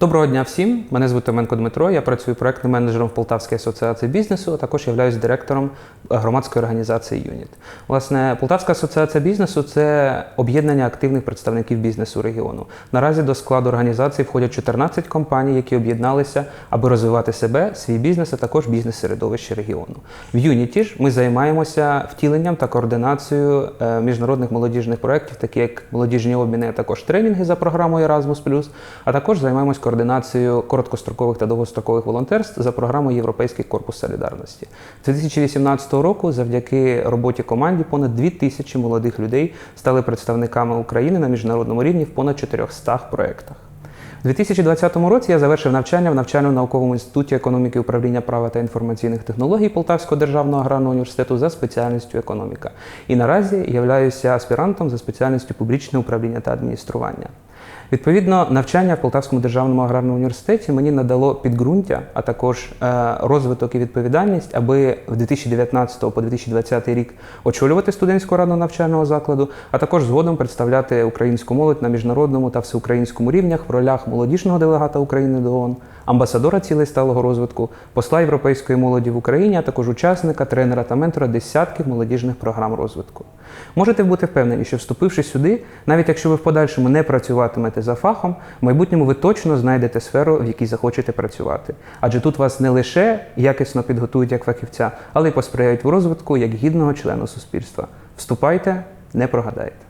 Доброго дня всім. Мене звуть Томенко Дмитро. Я працюю проектним менеджером в Полтавській асоціації бізнесу, а також являюсь директором громадської організації ЮНІТ. Власне, Полтавська асоціація бізнесу це об'єднання активних представників бізнесу регіону. Наразі до складу організації входять 14 компаній, які об'єдналися, аби розвивати себе, свій бізнес, а також бізнес-середовище регіону. В Юніті ж ми займаємося втіленням та координацією е, міжнародних молодіжних проєктів, такі як молодіжні обміни, а також тренінги за програмою Erasmus+, а також займаємось координацією короткострокових та довгострокових волонтерств за програмою Європейський корпус солідарності. З 2018 року, завдяки роботі команді, понад 2 тисячі молодих людей стали представниками України на міжнародному рівні в понад 400 проєктах. У 2020 році я завершив навчання в навчально-науковому інституті економіки управління права та інформаційних технологій Полтавського державного аграрного університету за спеціальністю економіка. І наразі являюся аспірантом за спеціальністю публічне управління та адміністрування. Відповідно, навчання в Полтавському державному аграрному університеті мені надало підґрунтя, а також е, розвиток і відповідальність, аби в 2019 по 2020 рік очолювати студентську раду навчального закладу, а також згодом представляти українську молодь на міжнародному та всеукраїнському рівнях в ролях молодіжного делегата України до ООН, амбасадора цілей сталого розвитку, посла європейської молоді в Україні, а також учасника, тренера та ментора десятків молодіжних програм розвитку. Можете бути впевнені, що вступивши сюди, навіть якщо ви в подальшому не працюватимете за фахом, в майбутньому ви точно знайдете сферу, в якій захочете працювати. Адже тут вас не лише якісно підготують як фахівця, але й посприяють в розвитку як гідного члена суспільства. Вступайте, не прогадаєте.